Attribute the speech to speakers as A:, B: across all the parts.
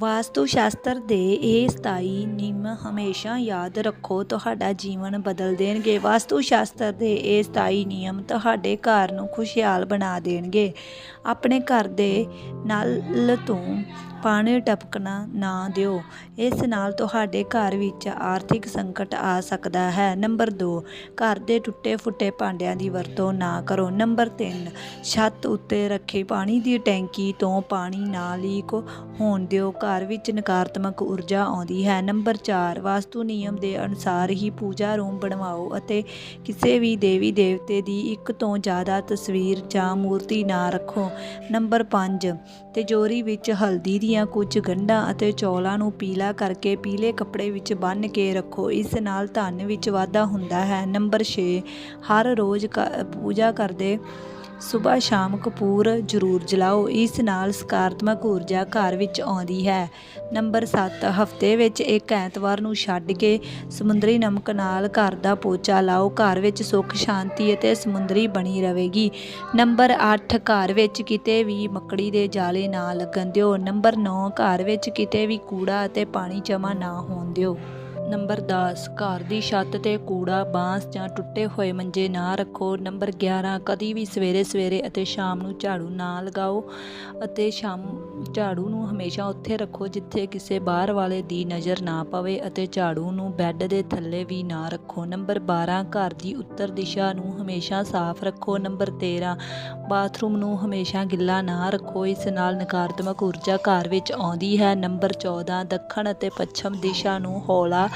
A: ਵਾਸਤੂ ਸ਼ਾਸਤਰ ਦੇ ਇਹ ਸਤਾਈ ਨਿਯਮ ਹਮੇਸ਼ਾ ਯਾਦ ਰੱਖੋ, ਤੁਹਾਡਾ ਜੀਵਨ ਬਦਲ ਦੇਣਗੇ। ਵਾਸਤੂ ਸ਼ਾਸਤਰ ਦੇ ਇਹ ਸਤਾਈ ਨਿਯਮ ਤੁਹਾਡੇ ਘਰ ਨੂੰ ਖੁਸ਼ਹਾਲ ਬਣਾ ਦੇਣਗੇ। ਆਪਣੇ ਘਰ ਦੇ ਨਲ ਤੋਂ ਪਾਣੀ ਟਪਕਣਾ ਨਾ ਦਿਓ। ਇਸ ਨਾਲ ਤੁਹਾਡੇ ਘਰ ਵਿੱਚ ਆਰਥਿਕ ਸੰਕਟ ਆ ਸਕਦਾ ਹੈ। ਨੰਬਰ 2 ਘਰ ਦੇ ਟੁੱਟੇ ਫੁੱਟੇ ਭਾਂਡਿਆਂ ਦੀ ਵਰਤੋਂ ਨਾ ਕਰੋ। ਨੰਬਰ 3 ਛੱਤ ਉੱਤੇ ਰੱਖੇ ਪਾਣੀ ਦੀ ਟੈਂਕੀ ਤੋਂ ਪਾਣੀ ਨਾ ਲੀਕ ਹੋਣ ਦਿਓ। ਘਰ ਵਿੱਚ ਨਕਾਰਾਤਮਕ ਊਰਜਾ ਆਉਂਦੀ ਹੈ। ਨੰਬਰ 4 ਵਾਸਤੂ ਨਿਯਮ ਦੇ ਅਨੁਸਾਰ ਹੀ ਪੂਜਾ ਰੂਮ ਬਣਵਾਓ ਅਤੇ ਕਿਸੇ ਵੀ ਦੇਵੀ ਦੇਵਤੇ ਦੀ ਇੱਕ ਤੋਂ ਜ਼ਿਆਦਾ ਤਸਵੀਰ ਜਾਂ ਮੂਰਤੀ ਨਾ ਰੱਖੋ। ਨੰਬਰ 5 ਤਿਜੋਰੀ ਵਿੱਚ ਹਲਦੀ ਦੀਆਂ ਕੁਝ ਗੰਢਾਂ ਅਤੇ ਚੌਲਾਂ ਨੂੰ ਪੀਲਾ ਕਰਕੇ ਪੀਲੇ ਕੱਪੜੇ ਵਿੱਚ ਬੰਨ੍ਹ ਕੇ ਰੱਖੋ। ਇਸ ਨਾਲ ਧਨ ਵਿੱਚ ਵਾਧਾ ਹੁੰਦਾ ਹੈ। ਨੰਬਰ 6 ਹਰ ਰੋਜ਼ ਕ- ਪੂਜਾ ਕਰਦੇ ਸਵੇਰ ਸ਼ਾਮ ਕਪੂਰ ਜ਼ਰੂਰ ਜਲਾਓ, ਇਸ ਨਾਲ ਸਕਾਰਾਤਮਕ ਊਰਜਾ ਘਰ ਵਿੱਚ ਆਉਂਦੀ ਹੈ। ਨੰਬਰ 7 ਹਫ਼ਤੇ ਵਿੱਚ ਇੱਕ ਐਤਵਾਰ ਨੂੰ ਛੱਡ ਕੇ ਸਮੁੰਦਰੀ ਨਮਕ ਨਾਲ ਘਰ ਦਾ ਪੋਚਾ ਲਾਓ, ਘਰ ਵਿੱਚ ਸੁੱਖ, ਸ਼ਾਂਤੀ ਅਤੇ ਸਮੁੰਦਰੀ ਬਣੀ ਰਹੇਗੀ। ਨੰਬਰ 8 ਘਰ ਵਿੱਚ ਕਿਤੇ ਵੀ ਮੱਕੜੀ ਦੇ ਜਾਲੇ ਨਾ ਲੱਗਣ ਦਿਓ। ਨੰਬਰ 9 ਘਰ ਵਿੱਚ ਕਿਤੇ ਵੀ ਕੂੜਾ ਅਤੇ ਪਾਣੀ ਜਮ੍ਹਾਂ ਨਾ ਹੋਣ ਦਿਓ। ਨੰਬਰ 10 ਘਰ ਦੀ ਛੱਤ ਤੇ ਕੂੜਾ, ਬਾਂਸ ਜਾਂ ਟੁੱਟੇ ਹੋਏ ਮੰਜੇ ਨਾ ਰੱਖੋ। ਨੰਬਰ 11 ਕਦੀ ਵੀ ਸਵੇਰੇ ਸਵੇਰੇ ਅਤੇ ਸ਼ਾਮ ਨੂੰ ਝਾੜੂ ਨਾ ਲਗਾਓ ਅਤੇ ਸ਼ਾਮ ਝਾੜੂ ਨੂੰ ਹਮੇਸ਼ਾ ਉੱਥੇ ਰੱਖੋ ਜਿੱਥੇ ਕਿਸੇ ਬਾਹਰ ਵਾਲੇ ਦੀ ਨਜ਼ਰ ਨਾ ਪਵੇ ਅਤੇ ਝਾੜੂ ਨੂੰ ਬੈੱਡ ਦੇ ਥੱਲੇ ਵੀ ਨਾ ਰੱਖੋ। ਨੰਬਰ 12 ਘਰ ਦੀ ਉੱਤਰ ਦਿਸ਼ਾ ਨੂੰ ਹਮੇਸ਼ਾ ਸਾਫ਼ ਰੱਖੋ। ਨੰਬਰ 13 ਬਾਥਰੂਮ ਨੂੰ ਹਮੇਸ਼ਾ ਗਿੱਲਾ ਨਾ ਰੱਖੋ। ਇਸ ਨਾਲ ਨਕਾਰਾਤਮਕ ਊਰਜਾ ਘਰ ਵਿੱਚ ਆਉਂਦੀ ਹੈ। ਨੰਬਰ 14 ਦੱਖਣ ਅਤੇ ਪੱਛਮ ਦਿਸ਼ਾ ਨੂੰ ਹੌਲਾ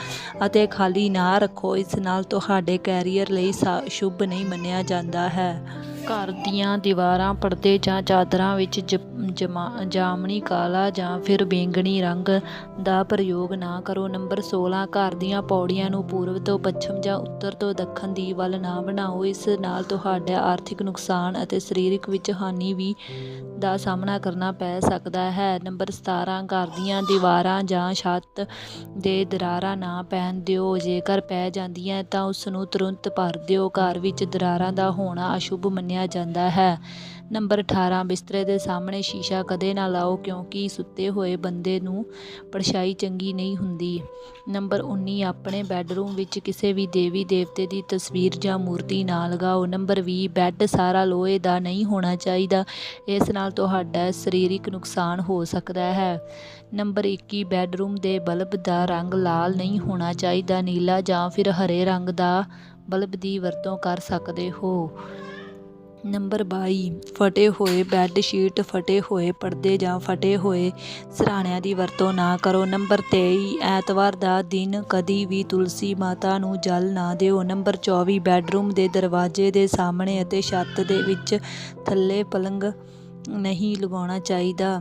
A: ਅਤੇ ਖਾਲੀ ਨਾ ਰੱਖੋ। ਇਸ ਨਾਲ ਤੁਹਾਡੇ ਕੈਰੀਅਰ ਲਈ ਸਾ- ਸ਼ੁਭ ਨਹੀਂ ਮੰਨਿਆ ਜਾਂਦਾ ਹੈ। ਘਰ ਦੀਆਂ ਦੀਵਾਰਾਂ, ਪਰਦੇ ਜਾਂ ਚਾਦਰਾਂ ਵਿੱਚ ਜਮਾ- ਜਾਮਣੀ ਕਾਲਾ ਜਾਂ ਫਿਰ ਬੈਂਗਣੀ ਰੰਗ ਦਾ ਪ੍ਰਯੋਗ ਨਾ ਕਰੋ। ਨੰਬਰ 16 ਘਰ ਦੀਆਂ ਪੌੜੀਆਂ ਨੂੰ ਪੂਰਬ ਤੋਂ ਪੱਛਮ ਜਾਂ ਉੱਤਰ ਤੋਂ ਦੱਖਣ ਦੀ ਵੱਲ ਨਾ ਬਣਾਓ। ਇਸ ਨਾਲ ਤੁਹਾਡਾ ਆਰਥਿਕ ਨੁਕਸਾਨ ਅਤੇ ਸਰੀਰਕ ਵਿੱਚ ਹਾਨੀ ਵੀ ਦਾ ਸਾਹਮਣਾ ਕਰਨਾ ਪੈ ਸਕਦਾ ਹੈ। ਨੰਬਰ 17 ਘਰ ਦੀਆਂ ਦੀਵਾਰਾਂ ਜਾਂ ਛੱਤ ਦੇ ਦਰਾਰਾਂ ਨਾ ਪੈਣ ਦਿਓ। ਜੇਕਰ ਪੈ ਜਾਂਦੀਆਂ ਤਾਂ ਉਸ ਨੂੰ ਤੁਰੰਤ ਭਰ ਦਿਓ। ਘਰ ਵਿੱਚ ਦਰਾਰਾਂ ਦਾ ਹੋਣਾ ਅਸ਼ੁਭ ਮੰਨਿਆ ਜਾਂਦਾ ਹੈ। ਨੰਬਰ 18 ਬਿਸਤਰੇ ਦੇ ਸਾਹਮਣੇ ਸ਼ੀਸ਼ਾ ਕਦੇ ਨਾ ਲਾਓ ਕਿਉਂਕਿ ਸੁੱਤੇ ਹੋਏ ਬੰਦੇ ਨੂੰ ਪਰਛਾਈ ਚੰਗੀ ਨਹੀਂ ਹੁੰਦੀ। ਨੰਬਰ 19 ਆਪਣੇ ਬੈੱਡਰੂਮ ਵਿੱਚ ਕਿਸੇ ਵੀ ਦੇਵੀ ਦੇਵਤੇ ਦੀ ਤਸਵੀਰ ਜਾਂ ਮੂਰਤੀ ਨਾ ਲਗਾਓ। ਨੰਬਰ 20 ਬੈੱਡ ਸਾਰਾ ਲੋਹੇ ਦਾ ਨਹੀਂ ਹੋਣਾ ਚਾਹੀਦਾ। ਇਸ ਨਾਲ ਤੁਹਾਡਾ ਸਰੀਰਕ ਨੁਕਸਾਨ ਹੋ ਸਕਦਾ ਹੈ। ਨੰਬਰ 21 ਬੈੱਡਰੂਮ ਦੇ ਬਲਬ ਦਾ ਰੰਗ ਲਾਲ ਨਹੀਂ ਹੋਣਾ ਚਾਹੀਦਾ। ਨੀਲਾ ਜਾਂ ਫਿਰ ਹਰੇ ਰੰਗ ਦਾ ਬਲਬ ਦੀ ਵਰਤੋਂ ਕਰ ਸਕਦੇ ਹੋ। ਨੰਬਰ 22 ਫਟੇ ਹੋਏ ਬੈੱਡ ਸ਼ੀਟ ਫਟੇ ਹੋਏ ਪਰਦੇ ਜਾਂ ਫਟੇ ਹੋਏ ਸਿਰਹਾਣਿਆਂ ਦੀ ਵਰਤੋਂ ਨਾ ਕਰੋ। ਨੰਬਰ 23 ਐਤਵਾਰ ਦਾ ਦਿਨ, ਕਦੀ ਵੀ ਤੁਲਸੀ ਮਾਤਾ ਨੂੰ ਜਲ ਨਾ ਦਿਓ। ਨੰਬਰ 24 ਬੈੱਡਰੂਮ ਦੇ ਦਰਵਾਜ਼ੇ ਦੇ ਸਾਹਮਣੇ ਅਤੇ ਛੱਤ ਦੇ ਵਿੱਚ ਥੱਲੇ ਪਲੰਗ ਨਹੀਂ ਲਗਾਉਣਾ ਚਾਹੀਦਾ।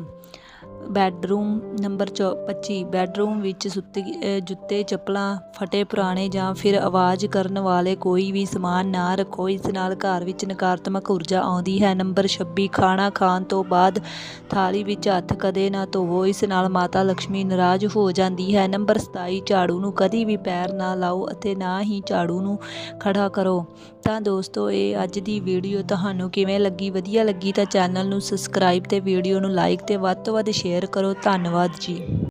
A: ਬੈੱਡਰੂਮ ਨੰਬਰ ਚੌ 25 ਬੈੱਡਰੂਮ ਵਿੱਚ ਸੁੱਤੀ ਜੁੱਤੇ, ਚੱਪਲਾਂ ਫਟੇ ਪੁਰਾਣੇ ਜਾਂ ਫਿਰ ਆਵਾਜ਼ ਕਰਨ ਵਾਲੇ ਕੋਈ ਵੀ ਸਮਾਨ ਨਾ ਰੱਖੋ, ਇਸ ਨਾਲ ਘਰ ਵਿੱਚ ਨਕਾਰਾਤਮਕ ਊਰਜਾ ਆਉਂਦੀ ਹੈ। ਨੰਬਰ 26 ਖਾਣਾ ਖਾਣ ਤੋਂ ਬਾਅਦ ਥਾਲੀ ਵਿੱਚ ਹੱਥ ਕਦੇ ਨਾ ਧੋਵੋ, ਇਸ ਨਾਲ ਮਾਤਾ ਲక్ష్ਮੀ ਨਾਰਾਜ਼ ਹੋ ਜਾਂਦੀ ਹੈ। ਨੰਬਰ 27 ਝਾੜੂ ਨੂੰ ਕਦੀ ਵੀ ਪੈਰ ਨਾ ਲਾਓ ਅਤੇ ਨਾ ਹੀ ਝਾੜੂ ਨੂੰ ਖੜਾ ਕਰੋ। ਤਾਂ ਦੋਸਤੋ, ਇਹ ਅੱਜ ਦੀ ਵੀਡੀਓ ਤੁਹਾਨੂੰ ਕਿਵੇਂ ਲੱਗੀ? ਵਧੀਆ ਲੱਗੀ ਤਾਂ ਚੈਨਲ ਨੂੰ ਸਬਸਕ੍ਰਾਈਬ ਤੇ ਵੀਡੀਓ ਨੂੰ ਲਾਈਕ ਤੇ ਵੱਧ ਤੋਂ ਵੱਧ ਸ਼ੇਅਰ ਕਰੋ। ਧੰਨਵਾਦ ਜੀ।